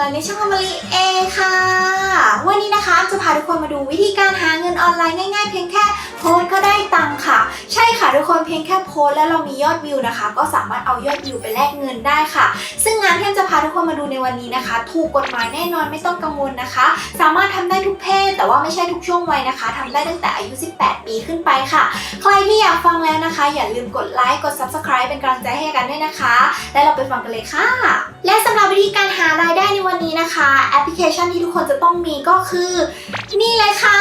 ือในช่องอมริเอค่ะ วันนี้นะคะจะพาทุกคนมาดูวิธีการหาเงินออนไลน์ง่ายๆ เพียงแค่โพสก็ได้ตังค่ะ ใช่ค่ะทุกคน พียงแค่โพสแล้วเรามียอดวิวนะคะ ก็สามารถเอายอดวิวไปแลกเงินได้ค่ะ ซึ่งงานที่จะพาทุกคนมาดูในวันนี้นะคะ ถูกกฎหมายแน่นอนไม่ต้องกังวลนะคะ สามารถทำได้ทุกเพศ แต่ว่าไม่ใช่ทุกช่วงวัยนะคะทำได้ตั้งแต่อายุ 18 ปีขึ้นไปค่ะ ใครที่อยากฟังแล้วนะคะ อย่าลืมกดไลค์กด subscribe เป็นกำลังใจให้กันด้วยนะคะ และเราไปฟังกันเลยค่ะ และสำหรับวิธีการหารายได้ในวันนี้นะคะแอปพลิเคชันที่ทุกคนจะต้องมีก็คือ นี่เลยค่ะ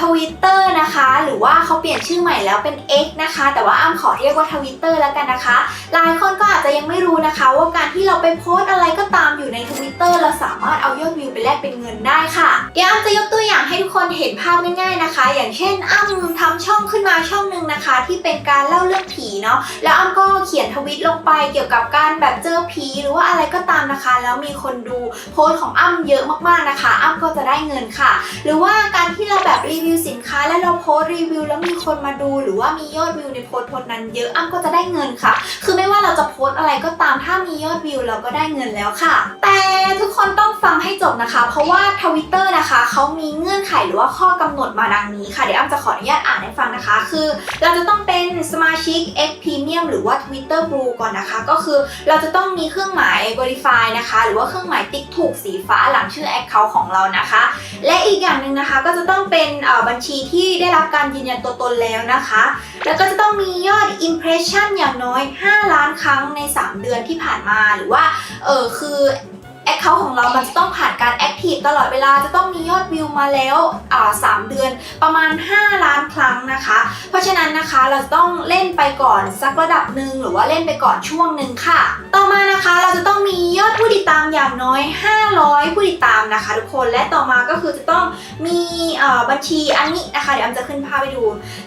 Twitter นะคะ หรือว่าเขาเปลี่ยนชื่อใหม่แล้วเป็น X นะคะแต่ว่าอ้ำขอเรียกว่า Twitter แล้วกันนะคะ หลายคนก็อาจจะยังไม่รู้นะคะ ว่าการที่เราไปโพสต์อะไรก็ตามอยู่ใน Twitter เราสามารถเอายอดวิวไปแลกเป็นเงินได้ค่ะ เดี๋ยวอ้ำจะยกตัวอย่างให้ทุกคนเห็นภาพง่ายๆนะคะ อย่างเช่นอ้ำทำช่องขึ้นมาช่องหนึ่งนะคะ ที่เป็นการเล่าเรื่องผีเนาะแล้วอ้ำก็เขียนทวิตลงไปเกี่ยวกับการแบบเจอผีหรือว่าอะไรก็ตามนะคะ แล้วมีคนดูโพสต์ของอ้ำเยอะมากๆนะคะ อ้ำก็จะได้เงินค่ะ หรือว่าการที่เราแบบรีวิวสินค้า แล้วเราโพสต์รีวิวแล้วมีคนมาดู หรือว่ามียอดวิวในโพสต์โพสต์นั้นเยอะอ้ำก็จะได้เงินค่ะ คือไม่ว่าเราจะโพสต์อะไรก็ตามถ้ามียอดวิวเราก็ได้เงินแล้วค่ะ แต่ทุกคนต้องฟังให้จบนะคะ เพราะว่าทวิตเตอร์นะคะเขามีเงื่อนไขหรือว่าข้อกำหนดมาดังนี้ค่ะ เดี๋ยวอ้ำจะขออนุญาตอ่านให้ฟังนะคะ คือ เราจะต้องเป็นสมาชิก X Premium หรือว่า Twitter Blue ก่อนนะคะ ก็คือเราจะต้องมีเครื่องหมาย Verify นะคะ หรือว่าเครื่องหมายติ๊กถูกสีฟ้าหลังชื่อ Account ของเรานะคะ และอีกอย่างหนึ่งนะคะก็จะต้องเป็นเอ่อบัญชีที่ได้รับการยืนยันตัวตนแล้วนะคะ แล้วก็จะต้องมียอด Impression อย่างน้อย 5 ล้านครั้งใน 3 เดือนที่ผ่านมาหรือว่าเออคือ แอคเคาท์ของเรามันจะต้องผ่านการแอคทีฟตลอดเวลาจะต้องมียอดวิวมาแล้วอ่าสามเดือนประมาณ 5 ล้านครั้งนะคะ เพราะฉะนั้นนะคะเราจะต้องเล่นไปก่อนสักระดับหนึ่งหรือว่าเล่นไปก่อนช่วงหนึ่งค่ะ ต่อมานะคะเราจะต้องมียอดผู้ติดตามอย่างน้อย 500 ผู้ติดตามนะคะ ทุกคนและต่อมาก็คือจะต้องมีบัญชีอันนี้นะคะ เดี๋ยวอำจะขึ้นภาพไปดู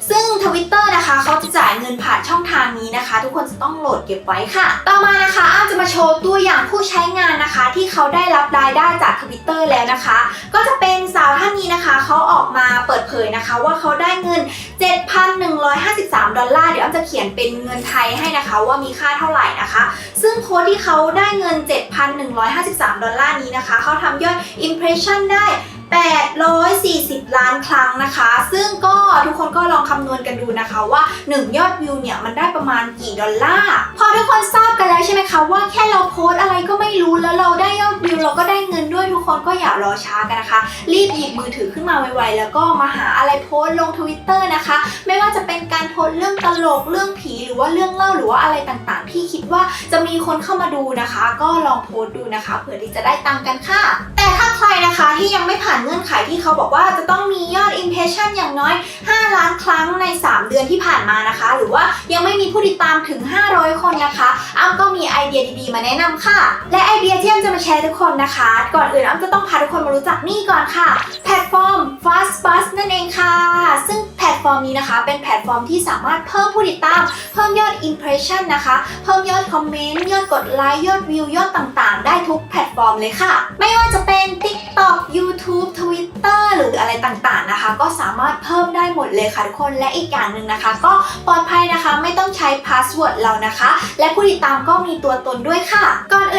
ซึ่ง Twitter นะคะเขาจะจ่ายเงินผ่านช่องทางนี้นะคะ ทุกคนจะต้องโหลดเก็บไว้ค่ะ ต่อมานะคะอ้ำจะมาโชว์ตัวอย่างผู้ใช้งานนะคะที่เขาได้รับรายได้จากทวิตเตอร์แล้วนะคะ ก็จะเป็นสาวท่านนี้นะคะเขาออกมาเปิดเผยนะคะ ว่าเขาได้เงิน 7,153 ดอลลาร์เดี๋ยวอ้ำจะเขียนเป็นเงินไทยให้นะคะว่ามีค่าเท่าไหร่นะคะ ซึ่งโค้ดที่เขาได้เงิน 7,153 ดอลลาร์นี้นะคะเขาทำยอด Impression ได้ 840 ล้านครั้งนะคะ ซึ่งก็ทุกคนก็ลองคำนวณกันดูนะคะว่า 1 ยอดวิวเนี่ยมันได้ประมาณกี่ดอลลาร์ พอทุกคนทราบกันแล้วใช่ไหมคะว่าแค่เราโพสอะไรก็ไม่รู้แล้วเราได้ยอดวิวเราก็ได้เงินด้วยทุกคนก็อย่ารอช้ากันนะคะ รีบหยิบมือถือขึ้นมาไวๆแล้วก็มาหาอะไรโพสลงทวิตเตอร์นะคะ ไม่ว่าจะเป็นการโพสเรื่องตลกเรื่องผีหรือว่าเรื่องเล่าหรือว่าอะไรต่างๆ ที่คิดว่าจะมีคนเข้ามาดูนะคะ ก็ลองโพสดูนะคะเผื่อที่จะได้ตังค์กันค่ะ แต่ถ้า ใครนะคะที่ยังไม่ผ่านเงื่อนไขที่เขาบอกว่าจะต้องมียอด impression อย่างน้อย 5 ล้านครั้งใน 3 เดือนที่ผ่านมานะคะ หรือว่ายังไม่มีผู้ติดตามถึง 500 คนนะคะอ้ำก็มีไอเดียดีๆ มาแนะนำค่ะ และไอเดียที่อ้ำจะมาแชร์ทุกคนนะคะ ก่อนอื่นอ้ำจะต้องพาทุกคนมารู้จักนี่ก่อนค่ะ แพลตฟอร์ม Fastbus นั่นเองค่ะ ซึ่งแพลตฟอร์มนี้นะคะ เป็นแพลตฟอร์มที่สามารถเพิ่มผู้ติดตาม เพิ่มยอด impression นะคะ เพิ่มยอดคอมเมนต์ยอดกดไลค์ยอดวิวยอดต่างๆ ได้ทุกแพลตฟอร์มเลยค่ะ ไม่ว่าจะเป็น TikTok YouTube Twitter หรืออะไรต่างๆนะคะ ก็สามารถเพิ่มได้หมดเลยค่ะทุกคนและอีกอย่างหนึ่งนะคะ ก็ปลอดภัยนะคะไม่ต้องใช้พาสเวิร์ดเรานะคะ และผู้ติดตามก็มีตัวตนด้วยค่ะก่อนอื่น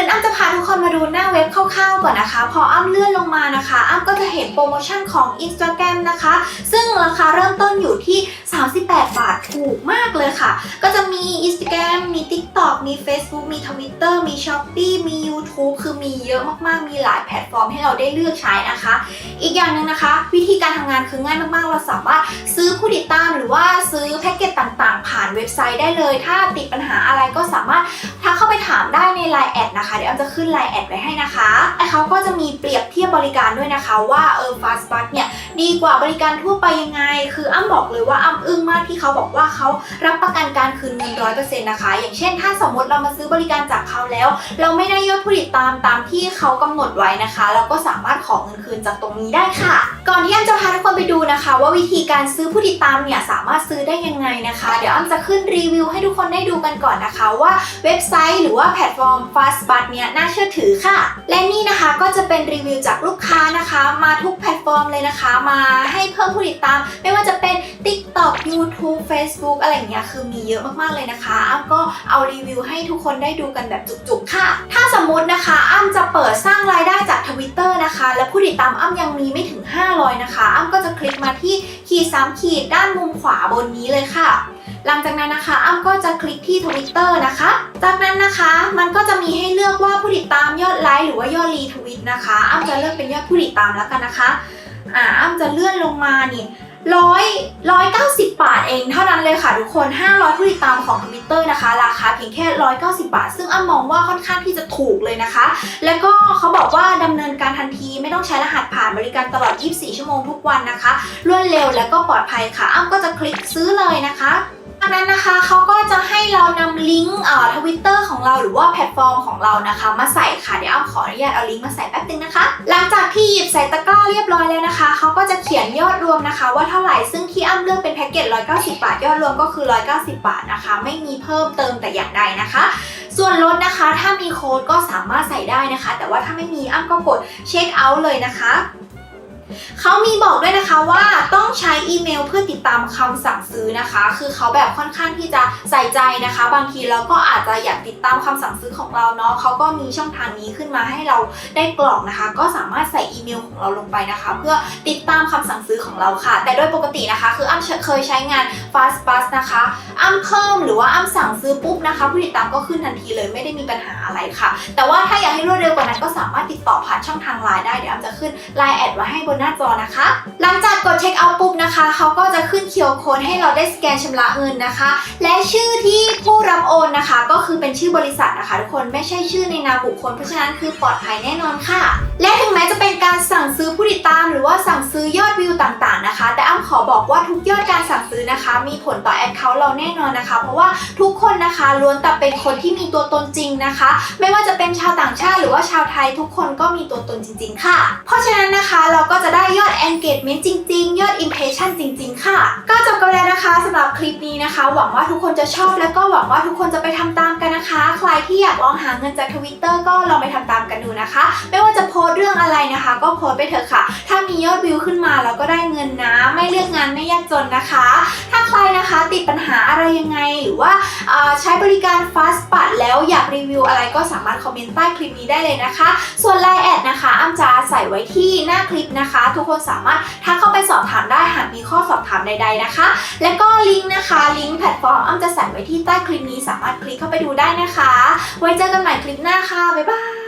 คนมาดูหน้าเว็บคร่าวๆก่อนนะคะ พออ้ำเลื่อนลงมานะคะ อ้ำก็จะเห็นโปรโมชั่นของ Instagram นะคะ ซึ่งราคาเริ่มต้นอยู่ที่ 38 บาทถูกมากเลยค่ะ ก็จะมี Instagram มี TikTok มี Facebook มี Twitter มี Shopee มี YouTube คือมีเยอะมากๆ มีหลายแพลตฟอร์มให้เราได้เลือกใช้นะคะ อีกอย่างหนึ่งนะคะ วิธีการทำงานคือง่ายมากๆ เราสามารถซื้อผู้ติดตามหรือว่าซื้อแพ็กเกจต่างๆ ผ่านเว็บไซต์ได้เลย ถ้าติดปัญหาอะไรก็สามารถทักเข้าไปถามได้ใน Line แอดนะคะ เดี๋ยวอ้ำจะขึ้น Line แอดไว้ให้นะคะไอเขาก็จะมีเปรียบเทียบบริการด้วยนะคะว่าเออ Fastbus เนี่ยดีกว่าบริการทั่วไปยังไง คืออ้ำบอกเลยว่าอ้ำอึ้งมากที่เขาบอกว่าเขารับประกันการคืนเงินร้อยเปอร์เซ็นต์นะคะ อย่างเช่น ถ้าสมมติเรามาซื้อบริการจากเขาแล้ว เราไม่ได้ยอดผู้ติดตามตามที่เขากำหนดไว้นะคะ เราก็สามารถขอเงินคืนจากตรงนี้ได้ค่ะ ก่อนที่อ้ำจะพาทุกคนไปดูนะคะ ว่าวิธีการซื้อผู้ติดตามเนี่ยสามารถซื้อได้ยังไงนะคะ เดี๋ยวอ้ำจะขึ้นรีวิวให้ทุกคนได้ดูกันก่อนนะคะ ว่าเว็บไซต์หรือว่าแพลตฟอร์ม Fastbus เนี่ยน่าเชื่อถือค่ะ และนี่นะคะก็จะเป็นรีวิวจากลูกค้านะคะ มาทุกแพลตฟอร์มเลยนะคะ มาให้เพิ่มผู้ติดตาม ไม่ว่าจะเป็น TikTok YouTube Facebook อะไรอย่างเงี้ยคือมีเยอะมากๆเลยเลยนะคะ อ้ำก็เอารีวิวให้ทุกคนได้ดูกันแบบจุกๆค่ะ ถ้าสมมตินะคะ อ้ำจะเปิดสร้างรายได้จากทวิตเตอร์นะคะ และผู้ติดตามอ้ำยังมีไม่ถึง 500 นะคะ อ้ำก็จะคลิกมาที่ขีด3ขีดด้านมุมขวาบนนี้เลยค่ะ หลังจากนั้นนะคะอ้ำก็จะคลิกที่ทวิตเตอร์นะคะ จากนั้นนะคะมันก็จะมีให้เลือกว่าผู้ติดตามยอดไลค์หรือว่ายอดรีทวิตนะคะอ้ำจะเลือกเป็นยอดผู้ติดตามแล้วกันนะคะอ่าอ้ำจะเลื่อนลงมานี่ร้อยร้อยเก้าสิบบาทเองเท่านั้นเลยค่ะทุกคน 500 ผู้ติดตามของทวิตเตอร์นะคะ ราคาเพียงแค่ร้อยเก้าสิบบาท ซึ่งอ้ำมองว่าค่อนข้างที่จะถูกเลยนะคะ แล้วก็เขาบอกว่าดำเนินการทันทีไม่ต้องใช้รหัสผ่านบริการตลอด 24 ชั่วโมงทุกวันนะคะ รวดเร็วและก็ปลอดภัยค่ะ อ้ำก็จะคลิกซื้อเลยนะคะ จากนั้นนะคะเขาก็จะให้เรานำลิงก์เอ่อทวิตเตอร์ของเราหรือว่าแพลตฟอร์มของเรานะคะ มาใส่ค่ะเดี๋ยวอ้ำขออนุญาตเอาลิงก์มาใส่แป๊บนึงนะคะ หลังจากที่หยิบใส่ตะกร้าเรียบร้อยแล้วนะคะเขาก็จะเขียนยอดรวมนะคะ ว่าเท่าไหร่ซึ่งที่อ้ำเลือกเป็นแพ็กเกจ190 บาท ยอดรวมก็คือ 190 บาทนะคะ ไม่มีเพิ่มเติมแต่อย่างใดนะคะ ส่วนลดนะคะ ถ้ามีโค้ดก็สามารถใส่ได้นะคะ แต่ว่าถ้าไม่มีอ้ำก็กดเช็คเอาท์เลยนะคะ เขามีบอกด้วยนะคะว่าต้องใช้อีเมลเพื่อติดตามคำสั่งซื้อนะคะ คือเขาแบบค่อนข้างที่จะใส่ใจนะคะ บางทีเราก็อาจจะอยากติดตามคำสั่งซื้อของเราเนาะเขาก็มีช่องทางนี้ขึ้นมาให้เราได้กรอกนะคะ ก็สามารถใส่อีเมลของเราลงไปนะคะ เพื่อติดตามคำสั่งซื้อของเราค่ะ แต่โดยปกตินะคะ คืออ้ำเคยใช้งาน Fast Bus นะคะ อ้ำเพิ่มหรือว่าอ้ำสั่งซื้อปุ๊บนะคะ ผู้ติดตามก็ขึ้นทันทีเลยไม่ได้มีปัญหาอะไรค่ะ แต่ว่าถ้าอยากให้รวดเร็วกว่านั้นก็สามารถติดต่อผ่านช่องทางไลน์ได้เดี๋ยวอ้ำจะขึ้นไลน์แอดไว้ให้บนหน้าจอนะคะ หลังจากกดเช็คเอาท์ปุ๊บนะคะ เขาก็จะขึ้นเคียวโค้ดให้เราได้สแกนชำระเงินนะคะ และชื่อที่ผู้รับโอนนะคะ ก็คือเป็นชื่อบริษัทนะคะ ทุกคนไม่ใช่ชื่อในนามบุคคลเพราะฉะนั้นคือปลอดภัยแน่นอนค่ะ และถึงแม้จะเป็นการสั่งซื้อผู้ติดตาม หรือว่าสั่งซื้อยอดวิวต่างๆนะคะ แต่อ้ำขอบอกว่าทุกยอดการสั่งซื้อนะคะ มีผลต่อแอคเคาท์เราแน่นอนนะคะ เพราะว่าทุกคนนะคะล้วนแต่เป็นคนที่มีตัวตนจริงนะคะ ไม่ว่าจะเป็นชาวต่างชาติ หรือว่าชาวไทยทุกคนก็มีตัวตนจริง ๆ ค่ะ เพราะฉะนั้นนะคะเราก็จะได้ยอด engagement จริง ๆ ยอด impression จริง ๆ ค่ะ ก็จบกันแล้วนะคะสำหรับคลิปนี้นะคะ หวังว่าทุกคนจะชอบและก็หวังว่าทุกคนจะไปทำตามกันนะคะ ใครที่อยากลองหาเงินจากทวิตเตอร์ก็ลองไปทำตามกันดูนะคะ ไม่ว่าจะโพสต์เรื่องอะไรนะคะ ก็โพสต์ไปเถอะค่ะ ถ้ามียอดวิวขึ้นมาเราก็ได้เงินนะ ไม่เลือกงานไม่ยากจนนะคะ นะคะ ติดปัญหาอะไรยังไง หรือว่าใช้บริการ Fast p a s แล้วอยากรีวิวอะไรก็สามารถคอมเมนต์ใต้คลิปนี้ได้เลยนะคะ ส่วนไลน์แอดนะคะอ้ำจะใส่ไว้ที่หน้าคลิปนะคะ ทุกคนสามารถทักเข้าไปสอบถามได้หากมีข้อสอบถามใด ๆนะคะ และก็ลิงก์นะคะ ลิงก์แพลตฟอร์มอ้ำจะใส่ไว้ที่ใต้คลิปนี้สามารถคลิกเข้าไปดูได้นะคะ ไว้เจอกันใหม่คลิปหน้าค่ะบ๊ายบาย